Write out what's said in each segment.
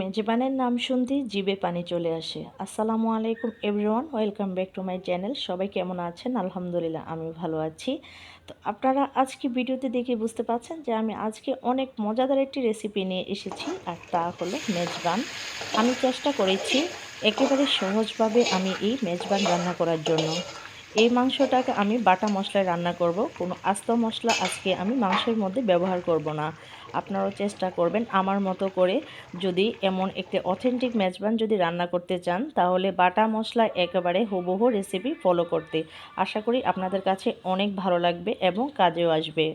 মেজবানের নাম শুনতেই জিভে পানি চলে আসে। আসসালামু আলাইকুম everyone, welcome back to my channel. সবাই কেমন আছেন? আলহামদুলিল্লাহ আমি ভালো আছি। তো আপনারা আজকে ভিডিওতে দেখে বুঝতে পারছেন যে আমি আজকে অনেক মজাদার একটি রেসিপি নিয়ে এসেছি, আর তা হলো মেজবান। আমি চেষ্টা করেছি একেবারে সহজভাবে আমি এই মেজবান রান্না করার জন্য। এই মাংসটাকে আমি বাটা মশলায় রান্না করব। কোনো আস্ত মশলা আজকে আমি মাংসের মধ্যে ব্যবহার করব না। আপনারাও চেষ্টা করবেন আমার মতো করে যদি এমন একটি অথেন্টিক মেজবান যদি রান্না করতে চান, তাহলে বাটা মশলা একেবারে হুবহু রেসিপি ফলো করতে। আশা করি আপনাদের কাছে অনেক ভালো লাগবে এবং কাজেও আসবে।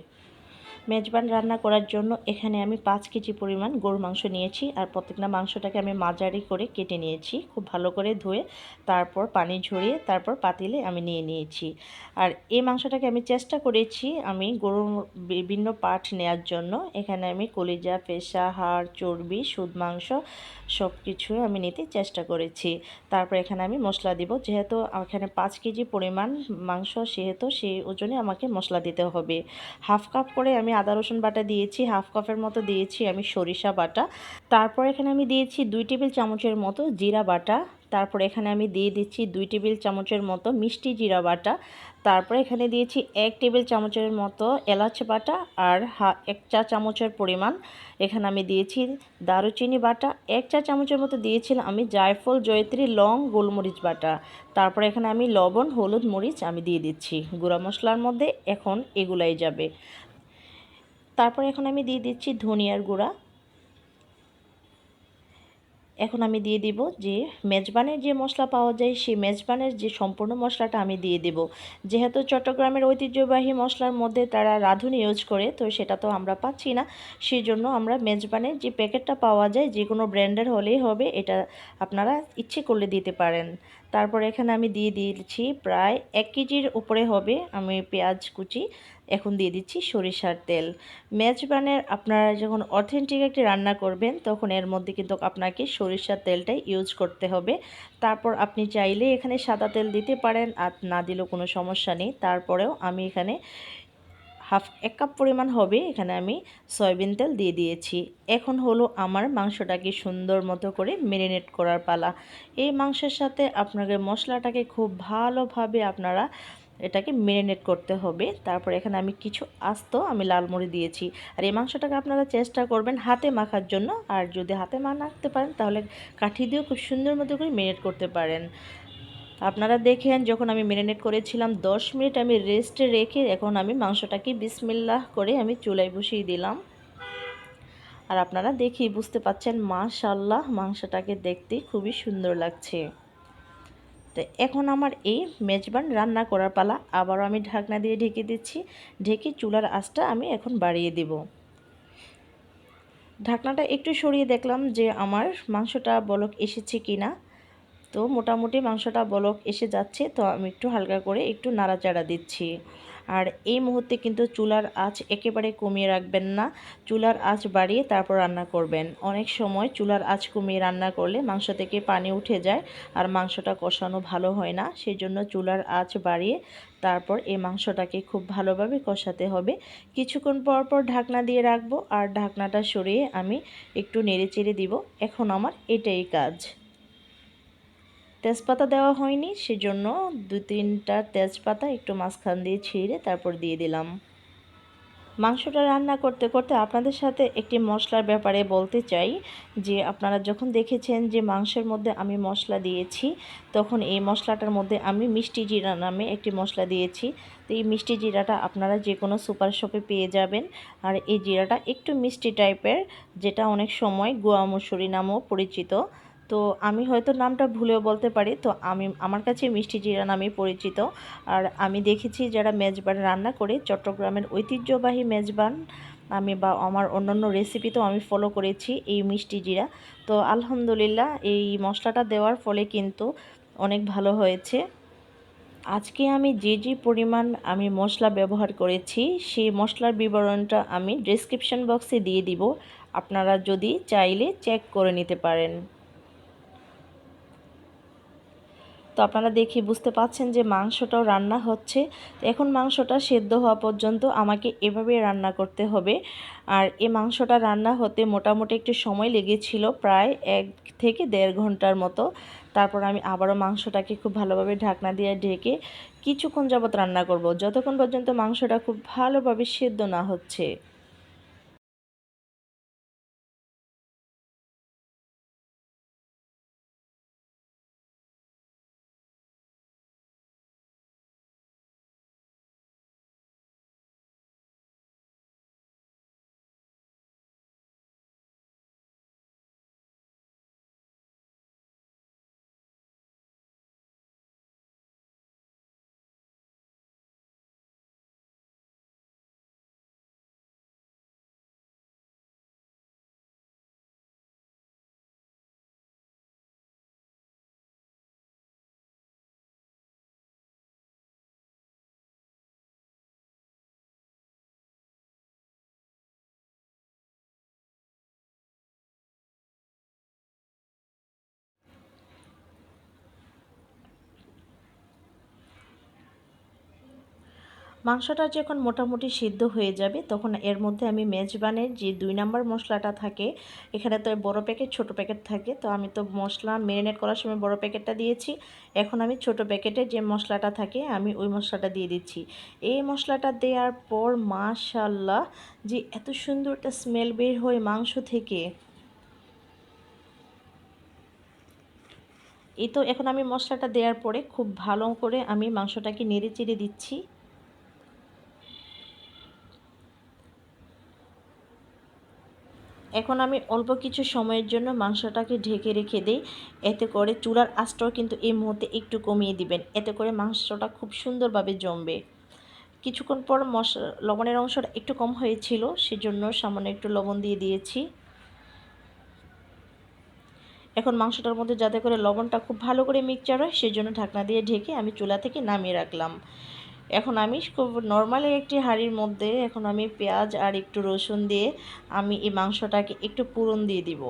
মেজবান রান্না করার জন্য এখানে আমি পাঁচ কেজি পরিমাণ গরুর মাংস নিয়েছি আর প্রত্যেকটা মাংসটাকে আমি মাঝারি করে কেটে নিয়েছি, খুব ভালো করে ধুয়ে তারপর পানি ঝরিয়ে তারপর পাতিলে আমি নিয়ে নিয়েছি। আর এই মাংসটাকে আমি চেষ্টা করেছি আমি গরুর বিভিন্ন পার্ট নেওয়ার জন্য। এখানে আমি কলিজা, পেশা, হাড়, চর্বি, সুদ মাংস সব কিছু আমি নিতে চেষ্টা করেছি। তারপর এখানে আমি মশলা দিব। যেহেতু এখানে পাঁচ কেজি পরিমাণ মাংস, সেহেতু সেই ওজনে আমাকে মশলা দিতে হবে। হাফ কাপ করে আমি আদা রসুন বাটা দিয়েছি, হাফ কাপের মতো দিয়েছি আমি সরিষা বাটা। তারপর এখানে আমি দিয়েছি দুই টেবিল চামচের মতো জিরা বাটা। তারপর এখানে আমি দিয়ে দিচ্ছি দুই টেবিল চামচের মতো মিষ্টি জিরা বাটা। তারপরে এখানে দিয়েছি এক টেবিল চামচের মতো এলাচ বাটা আর এক চা চামচের পরিমাণ। এখানে আমি দিয়েছি দারুচিনি বাটা। এক চা চামচের মতো দিয়েছিলাম আমি জায়ফল, জয়ত্রী, লং, গোলমরিচ বাটা। তারপরে এখানে আমি লবণ, হলুদ মরিচ আমি দিয়ে দিচ্ছি। গুঁড়া মশলার মধ্যে এখন এগুলাই যাবে। তারপর এখন আমি দিয়ে দিচ্ছি ধনিয়ার গুঁড়া। এখন আমি দিয়ে দিব যে মেজবানের যে মশলা পাওয়া যায়, সেই মেজবানের যে সম্পূর্ণ মশলাটা আমি দিয়ে দেব। যেহেতু চট্টগ্রামের ঐতিহ্যবাহী মশলার মধ্যে তারা রাঁধুনি ইউজ করে, তো সেটা তো আমরা পাচ্ছি না। সেই জন্য আমরা মেজবানের যে প্যাকেটটা পাওয়া যায়, যে কোনো ব্র্যান্ডের হলেই হবে, এটা আপনারা ইচ্ছে করলে দিতে পারেন। তারপর এখানে আমি দিয়ে দিয়েছি প্রায় এক কেজির উপরে হবে আমি পেঁয়াজ কুচি। এখন দিয়ে দিচ্ছি সরিষার তেল। মেজবানের আপনারা যখন অথেন্টিক একটি রান্না করবেন, তখন এর মধ্যে কিন্তু আপনাকে সরিষার তেলটাই ইউজ করতে হবে। তারপর আপনি চাইলে এখানে সাদা তেল দিতে পারেন আর না দিলেও কোনো সমস্যা নেই। তারপরেও আমি এখানে হাফ এক কাপ পরিমাণ হবে, এখানে আমি সয়াবিন তেল দিয়ে দিয়েছি। এখন হলো আমার মাংসটাকে সুন্দর মতো করে মেরিনেট করার পালা। এই মাংসের সাথে আপনাকে মশলাটাকে খুব ভালোভাবে আপনারা এটাকে মেরিনেট করতে হবে। তারপর এখানে আমি কিছু আস্ত আমি লাল মুড়ি দিয়েছি। আর এই মাংসটাকে আপনারা চেষ্টা করবেন হাতে মাখার জন্য। আর যদি হাতে মাখতে পারেন, তাহলে কাঠি দিয়েও খুব সুন্দর মতো করে মেরিনেট করতে পারেন। আপনারা দেখেন, যখন আমি মেরিনেট করেছিলাম দশ মিনিট, আমি রেস্টে রেখে এখন আমি মাংসটাকে বিসমিল্লাহ করে আমি চুলায় বসিয়ে দিলাম। আর আপনারা দেখি, বুঝতে পাচ্ছেন মাশাল্লাহ মাংসটাকে দেখতে খুবই সুন্দর লাগছে। তো এখন আমার এই মেজবান রান্না করার পালা, আবারও আমি ঢাকনা দিয়ে ঢেকে দিচ্ছি। ঢেকে চুলার আঁচটা আমি এখন বাড়িয়ে দেব। ঢাকনাটা একটু সরিয়ে দেখলাম যে আমার মাংসটা বলক এসেছে কি না তো মোটামুটি মাংসটা বলক এসে যাচ্ছে, তো আমি একটু হালকা করে একটু নাড়াচাড়া দিচ্ছি। আর এই মুহূর্তে কিন্তু চুলার আঁচ একেবারে কমিয়ে রাখবেন না, চুলার আঁচ বাড়িয়ে তারপর রান্না করবেন। অনেক সময় চুলার আঁচ কমিয়ে রান্না করলে মাংস থেকে পানি উঠে যায় আর মাংসটা কষানো ভালো হয় না সেই জন্য চুলার আঁচ বাড়িয়ে তারপর এই মাংসটাকে খুব ভালোভাবে কষাতে হবে। কিছুক্ষণ পর পর ঢাকনা দিয়ে রাখব, আর ঢাকনাটা সরিয়ে আমি একটু নেড়ে চেড়ে দিব। এখন আমার এটাই কাজ। তেজপাতা দেওয়া হয়নি, সেজন্য দু তিনটা তেজপাতা একটু মাঝখান দিয়ে ছিঁড়ে তারপর দিয়ে দিলাম। মাংসটা রান্না করতে করতে আপনাদের সাথে একটি মশলার ব্যাপারে বলতে চাই, যে আপনারা যখন দেখেছেন যে মাংসের মধ্যে আমি মশলা দিয়েছি, তখন এই মশলাটার মধ্যে আমি মিষ্টি জিরা নামে একটি মশলা দিয়েছি। তো এই মিষ্টি জিরাটা আপনারা যে কোনো সুপার শপে পেয়ে যাবেন। আর এই জিরাটা একটু মিষ্টি টাইপের যেটা অনেক সময় গোয়া মুসুরি নামেও পরিচিত। তো আমি হয়তো নামটা ভুলেও বলতে পারি। তো আমি, আমার কাছে মিষ্টি জিরা নামে পরিচিত। আর আমি দেখেছি যারা মেজবান রান্না করে, চট্টগ্রামের ঐতিহ্যবাহী মেজবান আমি বা আমার অন্যান্য রেসিপি তো আমি ফলো করেছি এই মিষ্টি জিরা। তো আলহামদুলিল্লাহ এই মশলাটা দেওয়ার ফলে কিন্তু অনেক ভালো হয়েছে। আজকে আমি যে যে পরিমাণ আমি মশলা ব্যবহার করেছি, সেই মশলার বিবরণটা আমি ডিসক্রিপশন বক্সে দিয়ে দিব। আপনারা যদি চাইলে চেক করে নিতে পারেন। তো আপনারা দেখে বুঝতে পাচ্ছেন যে মাংসটাও রান্না হচ্ছে। এখন মাংসটা সেদ্ধ হওয়া পর্যন্ত আমাকে এভাবে রান্না করতে হবে। আর এ মাংসটা রান্না হতে মোটামুটি একটু সময় লেগেছিল, প্রায় এক থেকে দেড় ঘণ্টার মতো। তারপর আমি আবারও মাংসটাকে খুব ভালোভাবে ঢাকনা দিয়ে ঢেকে কিছুক্ষণ যাবৎ রান্না করব। যতক্ষণ পর্যন্ত মাংসটা খুব ভালোভাবে সেদ্ধ না হচ্ছে। মাংসটা যখন মোটামুটি সিদ্ধ হয়ে যাবে, তখন এর মধ্যে আমি মেজবানের যে দুই নাম্বার মশলাটা থাকে, এখানে তো বড় প্যাকেট, ছোট প্যাকেট থাকে, তো আমি তো মশলা ম্যারিনেট করার সময় বড় প্যাকেটটা দিয়েছি। এখন আমি ছোট প্যাকেটে যে মশলাটা থাকে, আমি ওই মশলাটা দিয়ে দিচ্ছি। এই মশলাটা দেওয়ার পর মাশাল্লাহ যে এত সুন্দর একটা স্মেল বের হয় মাংস থেকে। এই তো এখন আমি মশলাটা দেওয়ার পরে খুব ভালো করে আমি মাংসটাকে নেড়ে চেড়ে দিচ্ছি। এখন আমি অল্প কিছু সময়ের জন্য মাংসটাকে ঢেকে রেখে দিই। এতে করে চুলার আঁচটাও কিন্তু এই মুহূর্তে একটু কমিয়ে দিবেন। এতে করে মাংসটা খুব সুন্দরভাবে জমবে। কিছুক্ষণ পর মশলা লবণের অংশটা একটু কম হয়েছিল, সেজন্য সামান্য একটু লবণ দিয়ে দিয়েছি। এখন মাংসটার মধ্যে যাতে করে লবণটা খুব ভালো করে মিক্সচার হয়, সেজন্য ঢাকনা দিয়ে ঢেকে আমি চুলা থেকে নামিয়ে রাখলাম। এখন আমি খুব নর্মালি একটি হাঁড়ির মধ্যে এখন আমি পেঁয়াজ আর একটু রসুন দিয়ে আমি এই মাংসটাকে একটু পুরন দিয়ে দিব।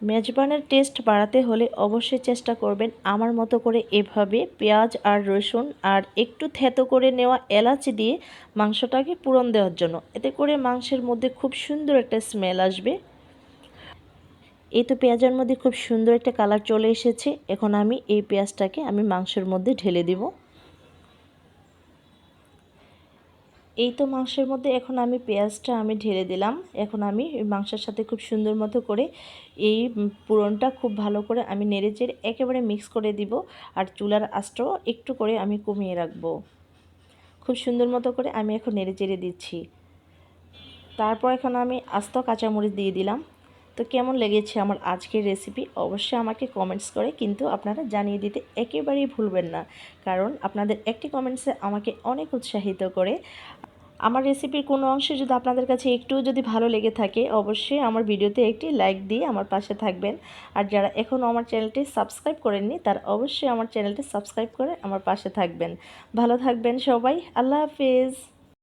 মেজবানের টেস্ট বাড়াতে হলে অবশ্যই চেষ্টা করবেন আমার মতো করে এভাবে পেঁয়াজ আর রসুন আর একটু থেতো করে নেওয়া এলাচ দিয়ে মাংসটাকে পুরন দেওয়ার জন্য। এতে করে মাংসের মধ্যে খুব সুন্দর একটা স্মেল আসবে। এই তো পেঁয়াজের মধ্যে খুব সুন্দর একটা কালার চলে এসেছে। এখন আমি এই পেঁয়াজটাকে আমি মাংসের মধ্যে ঢেলে দিব। এই তো মাংসের মধ্যে এখন আমি পেঁয়াজটা আমি ঢেলে দিলাম। এখন আমি মাংসের সাথে খুব সুন্দর মতো করে এই পুরনটা খুব ভালো করে আমি নেড়ে চেড়ে একেবারে মিক্স করে দিব আর চুলার আঁচটাও একটু করে আমি কমিয়ে রাখব। খুব সুন্দর মতো করে আমি এখন নেড়ে চেড়ে দিচ্ছি। তারপর এখন আমি আস্ত কাঁচামরিচ দিয়ে দিলাম। তো কেমন লেগেছে আমার আজকের রেসিপি অবশ্যই আমাকে কমেন্টস করে, কিন্তু আপনারা জানিয়ে দিতে একেবারেই ভুলবেন না। কারণ আপনাদের একটি কমেন্টসে আমাকে অনেক উৎসাহিত করে। আমার রেসিপির কোনো অংশে যদি আপনাদের কাছে একটুও যদি ভালো লেগে থাকে, অবশ্যই আমার ভিডিওতে একটি লাইক দিয়ে আমার পাশে থাকবেন। আর যারা এখনও আমার চ্যানেলটি সাবস্ক্রাইব করেননি, তারা অবশ্যই আমার চ্যানেলটি সাবস্ক্রাইব করে আমার পাশে থাকবেন। ভালো থাকবেন সবাই, আল্লাহ হাফিজ।